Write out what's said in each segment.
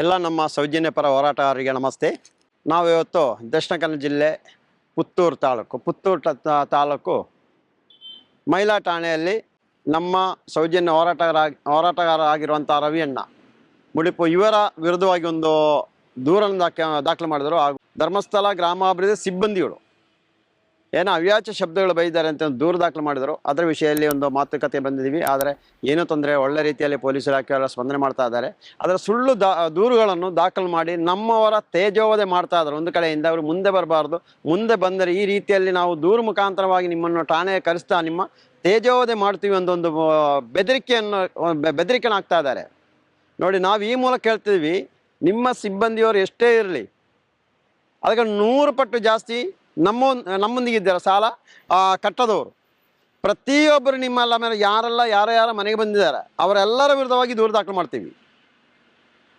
ಎಲ್ಲ ನಮ್ಮ ಸೌಜನ್ಯ ಪರ ಹೋರಾಟಗಾರರಿಗೆ ನಮಸ್ತೆ. ನಾವು ಇವತ್ತು ದಕ್ಷಿಣ ಕನ್ನಡ ಜಿಲ್ಲೆ ಪುತ್ತೂರು ತಾಲೂಕು ಪುತ್ತೂರು ತಾಲೂಕು ಮಹಿಳಾ ಠಾಣೆಯಲ್ಲಿ ನಮ್ಮ ಸೌಜನ್ಯ ಹೋರಾಟಗಾರ ಹೋರಾಟಗಾರ ಆಗಿರುವಂಥ ರವಿಯಣ್ಣ ಮುಡಿಪು ಇವರ ವಿರುದ್ಧವಾಗಿ ಒಂದು ದೂರನ್ನು ದಾಖಲು ಮಾಡಿದರು. ಹಾಗೂ ಧರ್ಮಸ್ಥಳ ಗ್ರಾಮಾಭಿವೃದ್ಧಿ ಸಿಬ್ಬಂದಿಗಳು ಏನೋ ಅವ್ಯಾಚ ಶಬ್ದಗಳು ಬೈದ್ದಾರೆ ಅಂತ ಒಂದು ದೂರು ದಾಖಲು ಮಾಡಿದರು. ಅದರ ವಿಷಯದಲ್ಲಿ ಒಂದು ಮಾತುಕತೆ ಬಂದಿದ್ದೀವಿ. ಆದರೆ ಏನು ತೊಂದರೆ ಒಳ್ಳೆ ರೀತಿಯಲ್ಲಿ ಪೊಲೀಸ್ ಇಲಾಖೆಯವರ ಸ್ಪಂದನೆ ಮಾಡ್ತಾ ಇದ್ದಾರೆ. ಅದರ ಸುಳ್ಳು ದಾ, ದೂರುಗಳನ್ನು ದಾಖಲು ಮಾಡಿ ನಮ್ಮವರ ತೇಜೋವಧೆ ಮಾಡ್ತಾ ಇದ್ದಾರೆ ಒಂದು ಕಡೆಯಿಂದ ಅವರು ಮುಂದೆ ಬರಬಾರ್ದು. ಮುಂದೆ ಬಂದರೆ ಈ ರೀತಿಯಲ್ಲಿ ನಾವು ದೂರು ಮುಖಾಂತರವಾಗಿ ನಿಮ್ಮನ್ನು ಠಾಣೆಗೆ ಕರೆಸ್ತಾ ನಿಮ್ಮ ತೇಜೋವಧೆ ಮಾಡ್ತೀವಿ ಅಂತ ಒಂದು ಬೆದರಿಕೆಯನ್ನು ಬೆದರಿಕೆ ಬೆದರಿಕೆನ ಹಾಕ್ತಾ ಇದ್ದಾರೆ. ನೋಡಿ, ನಾವು ಈ ಮೂಲಕ ಹೇಳ್ತಿದ್ವಿ ನಿಮ್ಮ ಸಿಬ್ಬಂದಿಯವರು ಎಷ್ಟೇ ಇರಲಿ, ಅದಕ್ಕೆ ನೂರು ಪಟ್ಟು ಜಾಸ್ತಿ ನಮ್ಮ ನಮ್ಮೊಂದಿಗೆ ಇದ್ದಾರೆ ಸಾಲ ಕಟ್ಟದವರು. ಪ್ರತಿಯೊಬ್ಬರು ನಿಮ್ಮಲ್ಲ ಮೇಲೆ ಯಾರೆಲ್ಲ, ಯಾರ ಯಾರ ಮನೆಗೆ ಬಂದಿದ್ದಾರೆ, ಅವರೆಲ್ಲರ ವಿರುದ್ಧವಾಗಿ ದೂರು ದಾಖಲು ಮಾಡ್ತೀವಿ.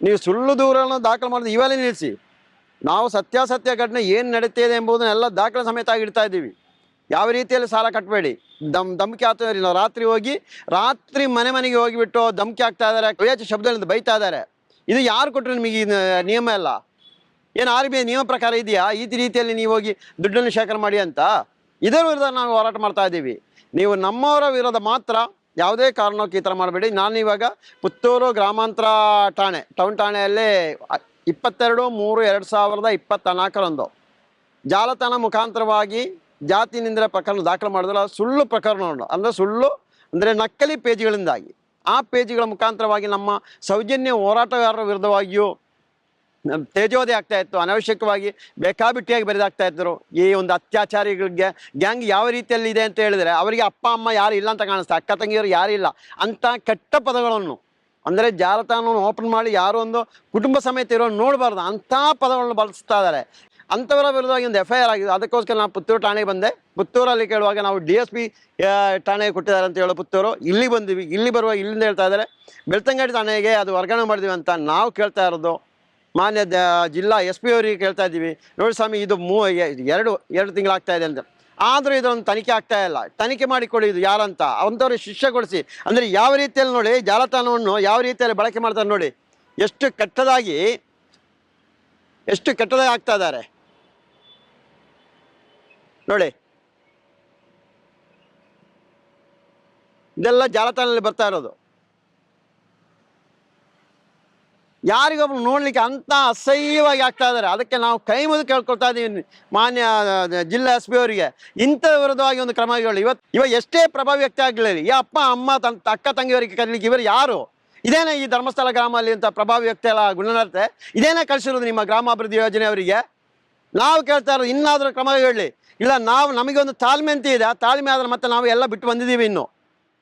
ನೀವು ಸುಳ್ಳು ದೂರನ್ನು ದಾಖಲು ಮಾಡಿದ್ರೆ ಇವೆಲ್ಲ ನಿಲ್ಲಿಸಿ. ನಾವು ಸತ್ಯಾಸತ್ಯ ಘಟನೆ ಏನು ನಡೀತಿದೆ ಎಂಬುದನ್ನೆಲ್ಲ ದಾಖಲೆ ಸಮೇತ ಇಡ್ತಾ ಇದ್ದೀವಿ. ಯಾವ ರೀತಿಯಲ್ಲಿ ಸಾಲ ಕಟ್ಟಬೇಡಿ? ದಮ್, ಧಮಕಿ ಆಗ್ತಿದ್ದಾರೆ ನಾವು ರಾತ್ರಿ ಹೋಗಿ, ರಾತ್ರಿ ಮನೆ ಮನೆಗೆ ಹೋಗಿಬಿಟ್ಟು ಧಮಕಿ ಆಗ್ತಾ ಇದ್ದಾರೆ ಶಬ್ದಗಳಿಂದ ಬೈತಾ ಇದ್ದಾರೆ. ಇದು ಯಾರು ಕೊಟ್ಟರು ನಿಮಗೆ ನಿಯಮ ಎಲ್ಲ? ಏನು ಆರ್ ಬಿ ಐ ನಿಯಮ ಪ್ರಕಾರ ಇದೆಯಾ? ಈ ರೀತಿಯಲ್ಲಿ ನೀವು ಹೋಗಿ ದುಡ್ಡನ್ನು ಶೇಖರಣೆ ಮಾಡಿ ಅಂತ? ಇದರ ವಿರುದ್ಧ ನಾವು ಹೋರಾಟ ಮಾಡ್ತಾ ಇದ್ದೀವಿ. ನೀವು ನಮ್ಮವರ ವಿರೋಧ ಮಾತ್ರ. ಯಾವುದೇ ಕಾರಣಕ್ಕೆ ಈ ಥರ ಮಾಡಬೇಡಿ. ನಾನು ಇವಾಗ ಪುತ್ತೂರು ಗ್ರಾಮಾಂತರ ಠಾಣೆ, ಟೌನ್ ಠಾಣೆಯಲ್ಲಿ ಇಪ್ಪತ್ತೆರಡು, ಮೂರು, ಎರಡು ಸಾವಿರದ ಇಪ್ಪತ್ತ ನಾಲ್ಕರಂದು ಜಾಲತಾಣ ಮುಖಾಂತರವಾಗಿ ಜಾತಿ ನಿಂದರ ಪ್ರಕರಣ ದಾಖಲು ಮಾಡಿದ್ರೆ ಸುಳ್ಳು ಪ್ರಕರಣವನ್ನು ಅಂದರೆ ಸುಳ್ಳು, ಅಂದರೆ ನಕಲಿ ಪೇಜ್ಗಳಿಂದಾಗಿ. ಆ ಪೇಜ್ಗಳ ಮುಖಾಂತರವಾಗಿ ನಮ್ಮ ಸೌಜನ್ಯ ಹೋರಾಟಗಾರರ ವಿರುದ್ಧವಾಗಿಯೂ ತೇಜೋವಧೆ ಆಗ್ತಾ ಇತ್ತು. ಅನವಶ್ಯಕವಾಗಿ ಬೇಕಾಬಿಟ್ಟಿಯಾಗಿ ಬರೆದಾಗ್ತಾ ಇದ್ರು. ಈ ಒಂದು ಅತ್ಯಾಚಾರಿಗಳಿಗೆ ಗ್ಯಾಂಗ್ ಯಾವ ರೀತಿಯಲ್ಲಿ ಇದೆ ಅಂತ ಹೇಳಿದ್ರೆ ಅವರಿಗೆ ಅಪ್ಪ, ಅಮ್ಮ ಯಾರು ಇಲ್ಲ ಅಂತ ಕಾಣಿಸ್ತಾ, ಅಕ್ಕ ತಂಗಿಯವರು ಯಾರು ಇಲ್ಲ. ಅಂತ ಕೆಟ್ಟ ಪದಗಳನ್ನು ಅಂದರೆ ಜಾಲತಾಣವನ್ನು ಓಪನ್ ಮಾಡಿ ಯಾರೋ ಒಂದು ಕುಟುಂಬ ಸಮೇತ ಇರೋ ನೋಡಬಾರ್ದು. ಅಂಥ ಪದಗಳನ್ನು ಬಳಸ್ತಾ ಇದ್ದಾರೆ. ಅಂಥವರ ವಿರುದ್ಧವಾಗಿ ಒಂದು ಎಫ್ ಐ ಆರ್ ಆಗಿದೆ. ಅದಕ್ಕೋಸ್ಕರ ನಾವು ಪುತ್ತೂರು ಠಾಣೆಗೆ ಬಂದೆ. ಪುತ್ತೂರಲ್ಲಿ ಕೇಳುವಾಗ ನಾವು ಡಿ ಎಸ್ ಪಿ ಠಾಣೆಗೆ ಕೊಟ್ಟಿದ್ದಾರೆ ಅಂತ ಹೇಳೋ ಪುತ್ತೂರು. ಇಲ್ಲಿ ಬಂದಿವಿ. ಇಲ್ಲಿ ಬರುವಾಗ ಇಲ್ಲಿಂದ ಹೇಳ್ತಾ ಇದ್ದಾರೆ. ಬೆಳ್ತಂಗಡಿ ಠಾಣೆಗೆ ಅದು ವರ್ಗಾವಣೆ ಮಾಡಿದ್ವಿ ಅಂತ ನಾವು ಕೇಳ್ತಾ ಇರೋದು. ಮಾನ್ಯ ಜಿಲ್ಲಾ ಎಸ್ ಪಿ ಅವರಿಗೆ ಕೇಳ್ತಾ ಇದ್ದೀವಿ. ನೋಡಿ ಸ್ವಾಮಿ, ಇದು ಮೂ ಎರಡು ಎರಡು ತಿಂಗಳಾಗ್ತಾ ಇದೆ ಅಂತ. ಆದರೂ ಇದೊಂದು ತನಿಖೆ ಆಗ್ತಾ ಇಲ್ಲ. ತನಿಖೆ ಮಾಡಿಕೊಳ್ಳಿ, ಇದು ಯಾರಂತ ಅಂಥವ್ರು ಶಿಷ್ಯಗೊಳಿಸಿ. ಅಂದರೆ ಯಾವ ರೀತಿಯಲ್ಲಿ ನೋಡಿ, ಜಾಲತಾಣವನ್ನು ಯಾವ ರೀತಿಯಲ್ಲಿ ಬಳಕೆ ಮಾಡ್ತಾರೆ ನೋಡಿ. ಎಷ್ಟು ಕೆಟ್ಟದಾಗಿ ಎಷ್ಟು ಕೆಟ್ಟದಾಗಿ ಆಗ್ತಾ ಇದ್ದಾರೆ. ನೋಡಿ. ಇದೆಲ್ಲ ಜಾಲತಾಣದಲ್ಲಿ ಬರ್ತಾ ಇರೋದು. ಯಾರಿಗೊಬ್ರು ನೋಡಲಿಕ್ಕೆ ಅಂತ ಅಸಹ್ಯವಾಗಿ ಆಗ್ತಾ ಇದ್ದಾರೆ. ಅದಕ್ಕೆ ನಾವು ಕೈ ಮುಗಿದು ಕೇಳ್ಕೊಳ್ತಾ ಇದ್ದೀವಿ ಮಾನ್ಯ ಜಿಲ್ಲಾ ಎಸ್ ಪಿ ಅವರಿಗೆ. ಇಂಥ ವಿರುದ್ಧವಾಗಿ ಒಂದು ಕ್ರಮಗಳು ಇವತ್ತು ಇವಾಗ ಎಷ್ಟೇ ಪ್ರಭಾವ ವ್ಯಕ್ತಿ ಆಗಲಿ, ಈ ಅಪ್ಪ, ಅಮ್ಮ ತನ್ನ ಅಕ್ಕ, ತಂಗಿಯವರಿಗೆ ಕರೀಲಿಕ್ಕೆ ಇವರು ಯಾರು? ಇದೇನೇ ಈ ಧರ್ಮಸ್ಥಳ ಗ್ರಾಮದಲ್ಲಿ ಅಂತ ಪ್ರಭಾವ ವ್ಯಕ್ತಿ ಎಲ್ಲ ಇದೇನೇ ಕಳಿಸಿರೋದು ನಿಮ್ಮ ಗ್ರಾಮಾಭಿವೃದ್ಧಿ ಯೋಜನೆ ಅವರಿಗೆ? ನಾವು ಕೇಳ್ತಾ ಇರೋದು ಇನ್ನಾದರೂ ಕ್ರಮ ಹೇಳಿ ಇಲ್ಲ, ನಾವು ನಮಗೆ ಒಂದು ತಾಳ್ಮೆ ಅಂತ ಇದೆ. ಆ ತಾಳ್ಮೆ ಆದರೆ ಮತ್ತೆ ನಾವು ಎಲ್ಲ ಬಿಟ್ಟು ಬಂದಿದ್ದೀವಿ ಇನ್ನು.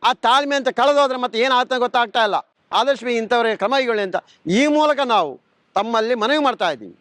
ಆ ತಾಳ್ಮೆ ಅಂತ ಕಳೆದೋದ್ರೆ ಮತ್ತೆ ಏನಾಗ್ತಾ ಗೊತ್ತಾಗ್ತಾ ಇಲ್ಲ. ಆದಷ್ಟು ಇಂಥವರಿಗೆ ಕ್ರಮ ಕೈಗೊಳ್ಳಿ ಅಂತ ಈ ಮೂಲಕ ನಾವು ತಮ್ಮಲ್ಲಿ ಮನವಿ ಮಾಡ್ತಾ ಇದ್ದೀವಿ.